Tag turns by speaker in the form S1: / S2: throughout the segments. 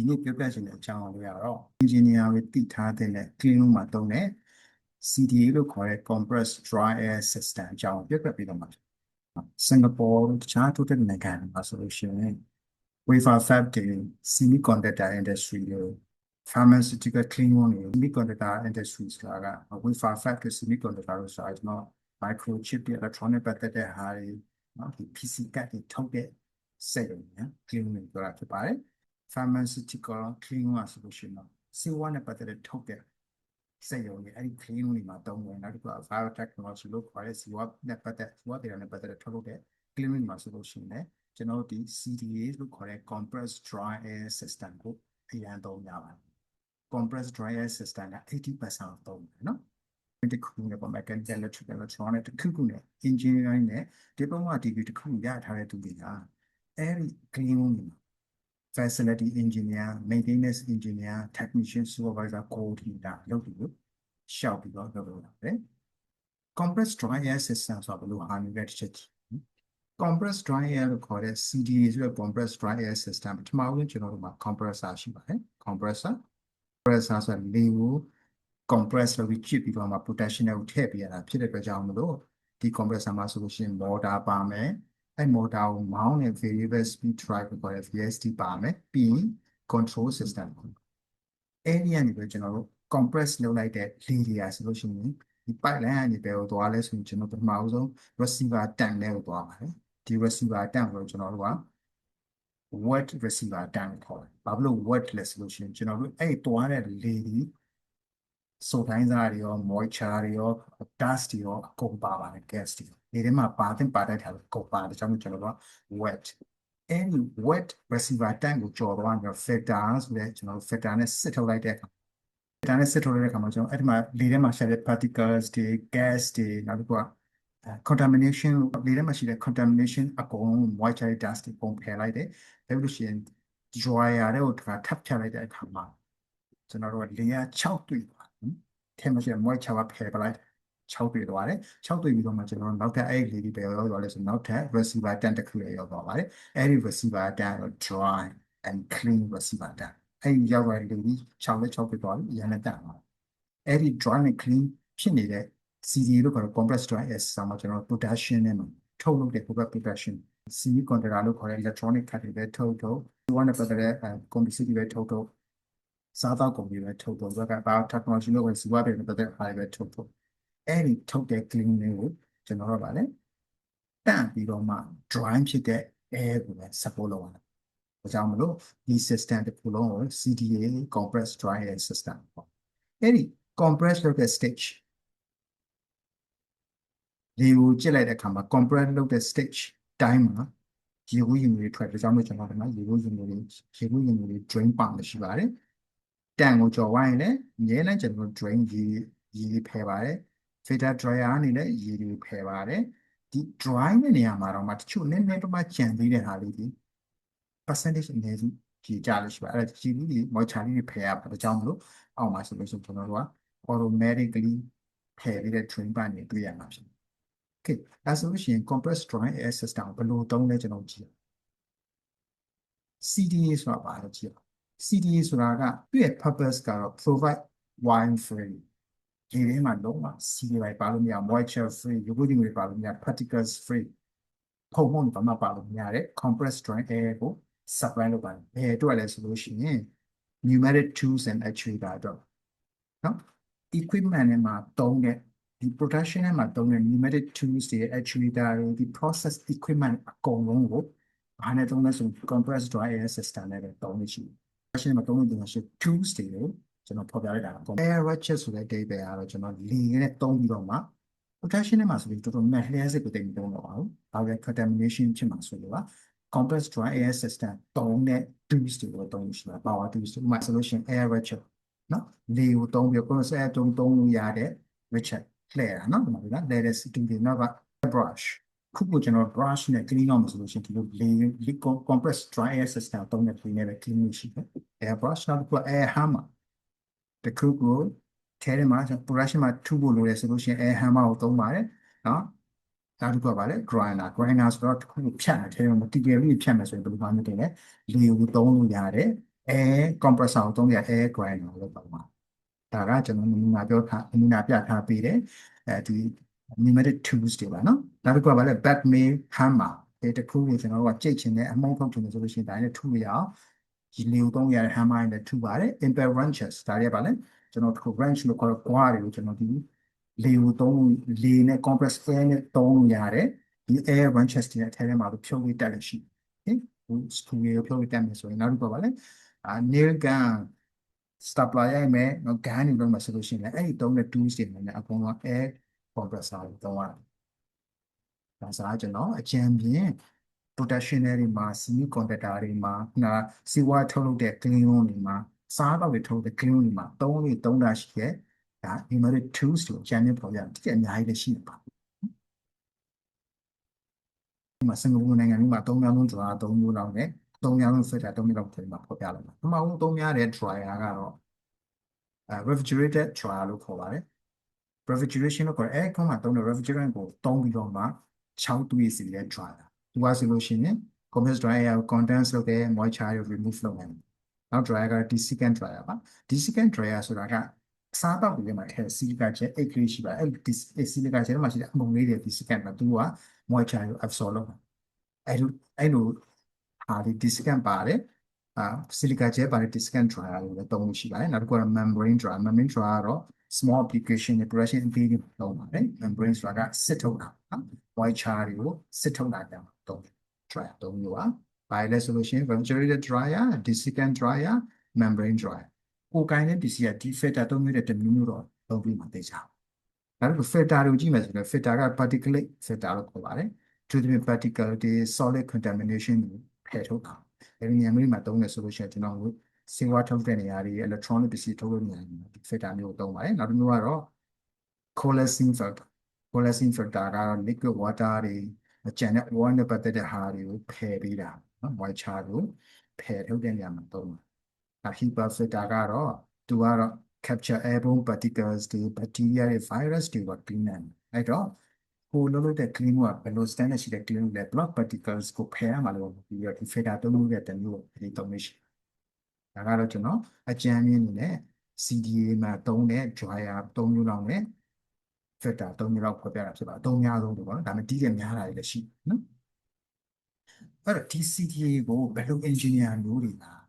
S1: ဒီနေ့ပြောပြချင်တဲ့အကြောင်းအရာကတော့ engineer တွေသိထားတဲ့နဲ့ clean room မှာသုံးတဲ့ CDA လို့ခေါ်တဲ့ compressed dry air system အကြောင်းပြောပြပေးတော့မှာဖြစ်စင်ကာပူတခြားထိုးတဲ့နိုင်ငံတွေမှာဆိုလို့ရှိရင် wafer fab တွေ semiconductor industry တွေ pharmaceutical clean room တွေ semiconductor industry ဆိုတာက wafer fab တွေ semiconductor လို့ဆိုတာကျွန်တော် microchip တွေ electronic ပတ်သက်တဲ့ဟာတွေနော်ဒီ PC ကတ်တွေထုတ်တဲ့စက်ရုံညာ clean room တွေပြောတာဖြစ်ပါတယ် pharmaceutical clean room ဆိုလို့ရှိရင်တော့ဆေးဝါးနဲ့ပတ်သက်တဲ့ထုတ်တဲ့စက်ရုံတွေအဲ့ဒီ clean room တွေမှာတုံးတယ်နောက်တစ်ခုက biotechnology လို့ခေါ်တဲ့ဆေးဝါးနဲ့ပတ်သက်ဆေးဝါးတွေနဲ့ပတ်သက်တဲ့ထုတ်လုပ်တဲ့ clean room မှာဆိုလို့ရှိရင်လည်းကျွန်တော်တို့ဒီ CDA လို့ခေါ်တဲ့ compressed dry air system ကိုအရန်သုံးကြပါတယ် compressed dry air system က80%သုံးတယ်နော်တခုနဲ့ပေါ့ mechanical electrical electronic တခုခုနဲ့ engineering နဲ့ diploma degree တခုရထားတဲ့သူတွေကအဲ့ဒီ clean room တွေမှာ facility engineer maintenance engineer technician supervisor coordinator လုပ်ပြီးလို့ရှောက်ပြီးတော့လုပ်လို့ရတယ် compressed dry air system ဆိုတာဘယ်လိုဟာမျိုးလဲတစ်ချက်ကြည့် compressed dry air လို့ခေါ်တဲ့ CDA ဆိုတဲ့ compressed dry air system ပထမဆုံးကျွန်တော်တို့မှာ compressor ရှိပါတယ် compressor compressor ဆိုတာလေကို compress လုပ်ပြီးချစ်ပြီးတော့မှ protection ကိုထည့်ပေးရတာဖြစ်တဲ့အတွက်ကြောင့်မလို့ဒီ compressor မှာဆိုလို့ရှိရင် motor ပါမယ် အဲ့ motor ကို mount နဲ့ variable speed drive ကိုခေါ်တဲ့ VSD ပါမယ်ပြီးရင် control system အဲ့ဒီကနေပဲကျွန်တော်တို့ compress လုပ်လိုက်တဲ့လေတွေอ่ะဆိုလို့ရှိရင်ဒီ pipeline ကနေဘယ်ကိုသွားလဲဆိုရင်ကျွန်တော်ပထမဆုံး receiver tank ထဲကိုသွားပါတယ်ဒီ receiver tank ကိုကျွန်တော်တို့က wet receiver tank ခေါ်တယ်ဘာဖြစ်လို့ wet လဲဆိုလို့ရှိရင်ကျွန်တော်တို့အဲ့သွားတဲ့လေဒီ ဆိုတိုင်းစားတွေရော moisture တွေရော dust တွေရောအကုန်ပါပါတယ် gas တွေဒီထဲမှာပါတဲ့ပါတဲ့ထားလို့ကုန်ပါတယ်ကျွန်တော်ကျွန်တော်တို့က wet အဲ့ဒီ wet receiver tank ကိုကြော်သွားပြီး filter ဆိုတဲ့ကျွန်တော်တို့ filter နဲ့စစ်ထုတ်လိုက်တဲ့အခါ filter နဲ့စစ်ထုတ်လိုက်တဲ့အခါမှာကျွန်တော်အဲ့ဒီမှာလေထဲမှာရှိတဲ့ particles တွေ gas တွေနောက်တစ်ခုက contamination လေထဲမှာရှိတဲ့ contamination အကုန်လုံး moisture dust တွေပုံဖယ်လိုက်တယ်ဒါလို့ရှိရင် dryer တွေကိုတစ်ခါထပ်ဖြတ်လိုက်တဲ့အခါမှာကျွန်တော်တို့ကလေယာ6တွေ့သွား ထဲမှာရှိတဲ့ moisture ကဖယ်ပလိုက်6တွေ့သွားတယ်6တွေ့ပြီးတော့မှကျွန်တော်တို့နောက်ထပ်အဲ့ဒီလေဒီပဲရောက်သွားလဲဆိုနောက်ထပ် receiver tank တစ်ခုလည်းရောက်သွားပါတယ်အဲ့ဒီ receiver tank ကို dry and clean receiver tank အဲ့ဒီရောက်သွားတဲ့လေဒီ6နဲ့6တွေ့သွားပြီရန်နဲ့တက်သွားအဲ့ဒီ dry and clean ဖြစ်နေတဲ့ CD လို့ခေါ်တဲ့ compressed dry air ဆာမှာကျွန်တော် production နဲ့မှာထုတ်လုပ်တဲ့ product production semiconductor လို့ခေါ်တဲ့ electronic ခတ်တွေပဲထုတ်ထုတ်ဒီ one နဲ့ပတ်သက်တဲ့ computer တွေပဲထုတ်ထုတ် စားသောက်ကုန်တွေပဲထုတ်ထုတ်ဘက်က bio technology လို့ပဲစီးပွားတွေနဲ့ပတ်သက်တဲ့အားတွေပဲထုတ်ထုတ်အဲ့ဒီထုတ်တဲ့ clean တွေကိုကျွန်တော်တို့ဗာလဲတန့်ပြီးတော့မှ dry ဖြစ်တဲ့ air ကိုပဲ support လုပ်ရတယ်။ဒါကြောင့်မလို့ဒီ system တစ်ခုလုံးကို CDA compressed dry air system ပေါ့။အဲ့ဒီ compress လုပ်တဲ့ stage လေကိုကြည့်လိုက်တဲ့အခါမှာ compress လုပ်တဲ့ stage တိုင်းမှာရေဘူးရင်တွေထွက်ဒါကြောင့်မို့ကျွန်တော်ဒီမှာရေဘူးရင်တွေရေဘူးရင်တွေ drain ပါမရှိပါတယ်။ တန်ကိုကြော်ဝိုင်းရင်လည်းအများနဲ့ကျွန်တော် drain ရေရေဖယ်ပါတယ်။ filter dryer အနေနဲ့ရေတွေဖယ်ပါတယ်။ဒီ dry တဲ့နေရာမှာတော့မှတချို့နည်းနည်းတော့မှကြံသေးတဲ့ဟာလေးဒီ percentage အနည်းစုကြည်ကြလို့ရှိပါအဲ့ဒါကြည်ပြီးဒီ moisture လေးတွေဖယ်ရပါဒါကြောင့်မလို့အောက်မှာဆိုလို့ရှိရင်ကျွန်တော်တို့က automatically ဖယ်ပြီးတဲ့ drain ပါနေတွေ့ရမှာဖြစ်တယ် Okay အဲဆိုလို့ရှိရင် compressed dry air system ဘယ်လိုသုံးလဲကျွန်တော်ကြည့် CDA ဆိုတာပါလို့ကြည့် CDA ဆိုတာကသူ့ရဲ့ purpose ကတော့ provide wine free ဒီထဲမှာလုံးဝ CDA ပါလို့မရ moisture free ရုပ်ကိုဒီတွေပါလို့မရ particles free ဖုံဖုံဘာမှပါလို့မရတဲ့ compressed dry air ကို supply လုပ်ပါတယ်ဘယ်အတွက်လဲဆိုလို့ရှိရင် pneumatic tools and actuator တော့နော် equipment နဲ့မှာသုံးတဲ့ဒီ production နဲ့မှာသုံးတဲ့ pneumatic tools တွေ actuator တွေဒီ process equipment အကုန်လုံးကိုဘာနဲ့သုံးလဲဆို compressed dry air system နဲ့ပဲသုံးနေရှိတယ် production မှာသုံးတဲ့ tools တွေကိုကျွန်တော်ဖော်ပြလိုက်တာက air ratchet ဆိုတဲ့ data ကတော့ကျွန်တော်လေနဲ့သုံးပြီးတော့မှ protection နဲ့မှာဆိုပြီးတော်တော်များလျှက်စစ်ကိုတိတ်မသုံးတော့ပါဘူး။ဘာလဲ contamination ဖြစ်မှာဆိုလို့က compressed dry air system တုံးတဲ့ tools တွေကိုသုံးလို့ရှိတာ power tools ဥပမာဆိုလို့ရှိရင် air ratchet နော်လေကိုသုံးပြီး compressed air တုံးသုံးလို့ရတဲ့ ratchet လှည့်တာနော်ဒီမှာကလဲတဲ့ steam တွေနောက်က brush ခုခုကျွန်တော် brush နဲ့ clean အောင်ဆိုလို့ရှိရင်ဒီလိုလေ compressed dry air system တုံးတဲ့ clean နဲ့ပဲ clean လို့ရှိတယ် air brush နောက်က air hammer တခုကိုထဲထဲမှာ production မှာထုဖို့လိုတယ်ဆိုလို့ရှိရင် air hammer ကိုသုံးပါတယ်နော်နောက်တစ်ခုကပါလေ grinder grinder ဆိုတော့တစ်ခုကိုဖြတ်တယ်ထဲမှာ material ဖြတ်မယ်ဆိုရင်ဘယ်လိုမှမတင်လဲလေကိုသုံးလို့ရတယ် air compressor ကိုသုံးရ air grinder လို့ပြောမှာဒါကကျွန်တော်နမူနာပြောထားနမူနာပြထားပေးတယ်အဲဒီ pneumatic tools တွေပါနော်နောက်တစ်ခုကဘာလဲ back main hammer ဒီတစ်ခုကိုကျွန်တော်တို့ကကြိတ်ချင်တဲ့အမုန်းထုတ်ချင်တယ်ဆိုလို့ရှိရင်ဒါနဲ့ထုရအောင်ဒီလေကိုသုံးရတဲ့ hammer နဲ့ထုပါတယ် impact wrenches ဒါတွေကဘာလဲကျွန်တော်တို့ wrench လို့ခေါ်တဲ့ guar တွေကိုကျွန်တော်ဒီလေကိုသုံးလေနဲ့ compress air နဲ့သုံးရတယ်ဒီ air wrenches တွေနဲ့ထဲထဲမှာဖြုတ်ပြီးတက်လို့ရှိတယ်ဟင် screw တွေကိုဖြုတ်ပြီးတက်မယ်ဆိုရင်နောက်တစ်ခုကဘာလဲအာ nail gun stapler ရိုက်မယ်နော် gun တွေလုံးမှာဆိုလို့ရှိရင်လည်းအဲ့ဒီသုံးတဲ့ tools တွေနဲ့အကုန်လုံး air compressor ကိုသုံးရတယ်ဒါစားကျွန်တော်အကြံပြင်း protection တွေမှာ semi conductor တွေမှာနာစီဝါထုတ်လုပ်တဲ့ clean room တွေမှာစားတော့တွေထုတ်တဲ့ clean room တွေမှာသုံးလို့သုံးတာရှိရဲ့ဒါ numeric tools ကိုအကြံပြင်းပေါ်ပြတယ်ဒီအများကြီးလည်းရှိပါဒီမှာစင်ကာပူနိုင်ငံမှာ၃မျိုးလုံး dryer ၃မျိုးလောက်နဲ့၃မျိုးလုံး filter ၃မျိုးလောက်ပြင်မှာပေါ်ပြလိုက်ပါပထမဆုံး၃များတဲ့ dryer ကတော့အဲ refrigerated dryer လို့ခေါ်ပါတယ် refrigeration လို့ခေါ်တယ်အဲခုမှသုံးတဲ့ refrigerant ကိုသုံးပြီးတော့မှ6သွေးစီတဲ့ dryer သူကဆိုလို့ရှိရင် compressed dryer ကို condense လုပ်တဲ့ moisture ကို remove လုပ်နိုင်တယ်နောက် dryer က desiccant dryer ပါ desiccant dryer ဆိုတာကအစားတောက်တွေမှာထည့်စီလီကာချက်အိတ်ကလေးရှိပါအဲ့ဒီစီလီကာချက်မှာရှိတဲ့အမုံလေးတွေ desiccant မှာသူက moisture ကို absorb လုပ်တယ်အဲ့လိုအဲ့လိုဟာဒီ desiccant ပါတယ်အာ silica gel ပါတယ် desiccant dryer လို့လည်းသုံးလို့ရှိပါတယ်နောက်တစ်ခုက membrane dryer membrane dryer ကတော့ small application နဲ့ production အသေးတွေသုံးပါတယ် membrane dryer ကစစ်ထုတ်တာနော် moisture တွေကိုစစ်ထုတ်တာကြောင့်သုံးတယ် dryer သုံးမျိုးပါဘာလဲဆိုလို့ရှိရင် refrigerated dryer desiccant dryer membrane dryer ကိုကိုင်းတဲ့ပစ္စည်းကဒီ filter သုံးမျိုးတဲ့တမျိုးမျိုးတော့သုံးပြီးမှသိကြအောင်နောက်တစ်ခု filter ကိုကြည့်မယ်ဆိုတော့ filter က particulate filter လို့ခေါ်ပါတယ်သူတို့ particle တွေ solid contamination တွေဖယ်ထုတ်တာအဲဒီနေရာမျိုးမှာသုံးတယ်ဆိုလို့ရှိရင်ကျွန်တော်တို့ စေဝါထုတ်တဲ့နေရာတွေ electronic ပစ္စည်းထုတ်တဲ့နေရာတွေမှာဒီ filter မျိုးကိုသုံးပါတယ်နောက်တစ်မျိုးကတော့ coalescing filter coalescing filter ကတော့ liquid water တွေအကျန်တဲ့ water နဲ့ပတ်သက်တဲ့ဟာတွေကိုဖယ်ပေးတာနော် moisture ကိုဖယ်ထုတ်တဲ့နေရာမှာသုံးတယ်။ HEPA filter ကတော့သူကတော့ capture airborne particles တွေ bacteria တွေ virus တွေကို clean နိုင်တယ်။အဲ့တော့ကိုလုံးလုံးတဲ့ clean ကဘယ်လို standard ရှိတဲ့ clean လဲ block particles ကိုဖယ်ရမှာလို့ပြီးတော့ဒီ filter သုံးလို့တဲ့တမျိုးဒီသုံးလို့ရှိ ဒါကတော့ကျွန်တော်အကြမ်းမြင့်နေနဲ့ CDA မှာသုံးတဲ့ dryer သုံးမျိုးလောက်နဲ့ filter သုံးမျိုးလောက်ဖော်ပြတာဖြစ်ပါအသုံးများဆုံးပေါ့နော်ဒါပေမဲ့တီးတယ်များတာလည်းရှိနော်အဲ့တော့ဒီ CDA ကိုဘယ်လို engineer မျိုးတွေလား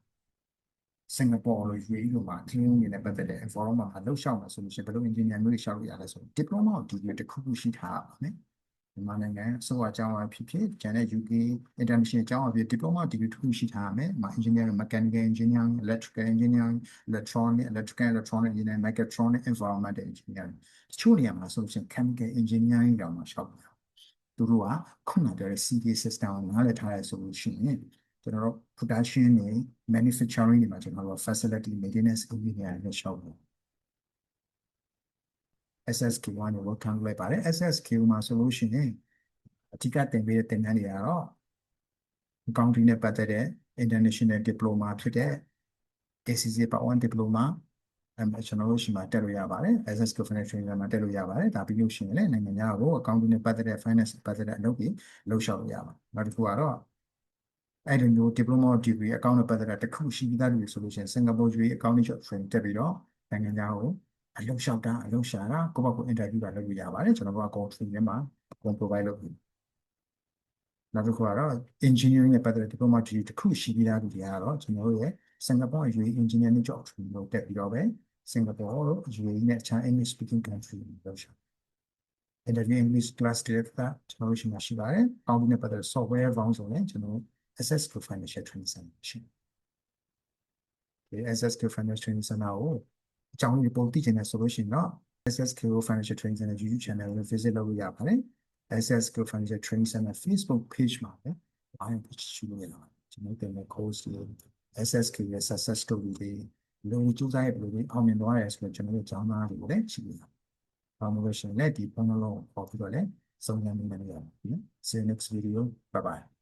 S1: စင်ကာပူလို UAE လိုမှာ clean နေနဲ့ပတ်သက်တဲ့ forum မှာလှုပ်ရှားမှာဆိုလို့ရှိရင်ဘယ်လို engineer မျိုးတွေရှောက်လို့ရလဲဆိုတော့ diploma of degree တစ်ခုခုရှိထားပါမယ် မြန်မာနိုင်ငံအစိုးရအကြောင်းအဖြစ်ဖြစ်ကျန်တဲ့ UK international အကြောင်းအဖြစ် diploma degree တစ်ခုရှိထားရမယ်။မှာ engineering mechanical engineering electrical engineering electronic electrical electronic engineering mechatronic environmental engineering တချို့နေရာမှာဆိုရှင် chemical engineering တောင်မှရှောက်ပါသူတို့ကခုနပြောတဲ့ CD system ကိုနားလည်ထားရဆိုလို့ရှိရင်ကျွန်တော်တို့ production တွေ manufacturing တွေမှာကျွန်တော်တို့ facility maintenance engineer နဲ့ရှောက်တယ် SSQ ကနေ welcome လုပ်လိုက်ပါတယ် SSQ မှာဆိုလို့ရှိရင်အဓိကသင်ပေးတဲ့သင်တန်းတွေကတော့ accounting နဲ့ပတ်သက်တဲ့ international diploma ဖြစ်တဲ့ ACC Part 1 diploma အဲကျွန်တော်တို့ရှိမှတက်လို့ရပါတယ် SSQ financial trainer မှာတက်လို့ရပါတယ်ဒါပြီးလို့ရှိရင်လည်းနိုင်ငံခြားကို accounting နဲ့ပတ်သက်တဲ့ finance ပတ်သက်တဲ့အလုပ်တွေလုပ်ရှောက်လို့ရပါတယ်နောက်တစ်ခုကတော့အဲ့ဒီမျိုး diploma degree account နဲ့ပတ်သက်တဲ့တစ်ခုရှိပြီးသားလူဆိုလို့ရှိရင် Singapore UAE accounting training တက်ပြီးတော့နိုင်ငံခြားကို အလုပ်လျှောက်တာအလုပ်ရှာတာကိုယ့်ဘက်ကို interview တာလုပ်လို့ရပါတယ်ကျွန်တော်တို့အကော training ထဲမှာအကုန် provide လုပ်ပြီးနောက်တစ်ခုကတော့ engineering နဲ့ပတ်သက်တဲ့ diploma degree တစ်ခုရှိပြီးသားလူတွေကတော့ကျွန်တော်တို့ရဲ့ Singapore UAE engineering job training လုပ်တက်ပြီးတော့ပဲ Singapore တို့ UAE နဲ့ China English speaking country တွေလုပ်ရှာ interview English class တွေကကျွန်တော်တို့ရှိမှရှိပါတယ်။ Accounting နဲ့ပတ်သက်တဲ့ software ပေါင်းစုံနဲ့ကျွန်တော်တို့ Access to Financial Training Center ရှိတယ်။ Access to Financial Training Center ကို အကြောင်းလေးပုံသိချင်တယ်ဆိုလို့ရှိရင်တော့ SSQ Financial Training Center YouTube channel ကို visit လုပ်လို့ရပါတယ်။ SSQ Financial Training Center Facebook page မှာလည်းဘာမှရှိလို့ရပါတယ်။ကျွန်တော်တင်တဲ့ course တွေ SSQ ရဲ့ success story တွေလူကြိုးစားရဘယ်လိုအောင်မြင်သွားရဲဆိုတော့ကျွန်တော်တို့ကျောင်းသားတွေကိုလည်းရှိနေတာ။ဘာလို့လဲဆိုရင်လည်းဒီဖုန်းလုံးပေါ်ပြီးတော့လည်းစုံစမ်းနေနေရတယ်နော်။ See you next video. Bye bye.